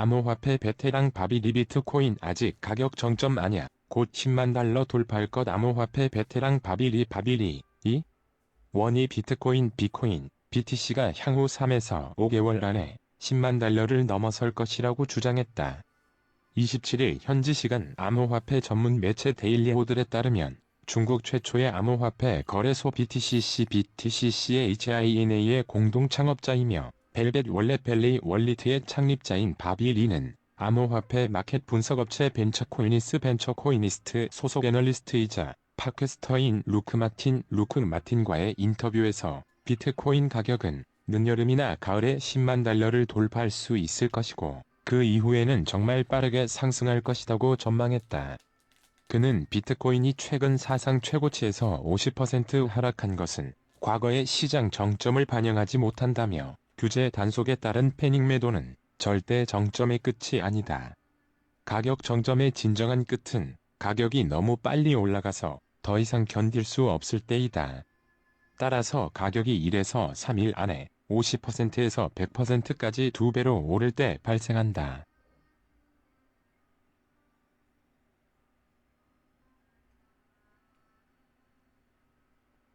암호화폐 베테랑 바비 리 비트코인 아직 가격 정점 아냐. 곧 10만 달러 돌파할 것 암호화폐 베테랑 바비리 바비리. 이 원이 비트코인 비코인 BTC가 향후 3에서 5개월 안에 10만 달러를 넘어설 것이라고 주장했다. 27일 현지 시간 암호화폐 전문 매체 데일리 호들에 따르면 중국 최초의 암호화폐 거래소 BTCC BTCC의 HINA의 공동 창업자이며 벨벳 월렛 벨리 월리트의 창립자인 바비 리는 암호화폐 마켓 분석업체 벤처코이니스 벤처코이니스트 소속 애널리스트이자 팟캐스터인 루크 마틴 루크 마틴과의 인터뷰에서 비트코인 가격은 늦여름이나 가을에 10만 달러를 돌파할 수 있을 것이고 그 이후에는 정말 빠르게 상승할 것이라고 전망했다. 그는 비트코인이 최근 사상 최고치에서 50% 하락한 것은 과거의 시장 정점을 반영하지 못한다며 규제 단속에 따른 패닉 매도는 절대 정점의 끝이 아니다. 가격 정점의 진정한 끝은 가격이 너무 빨리 올라가서 더 이상 견딜 수 없을 때이다. 따라서 가격이 1에서 3일 안에 50%에서 100%까지 두 배로 오를 때 발생한다.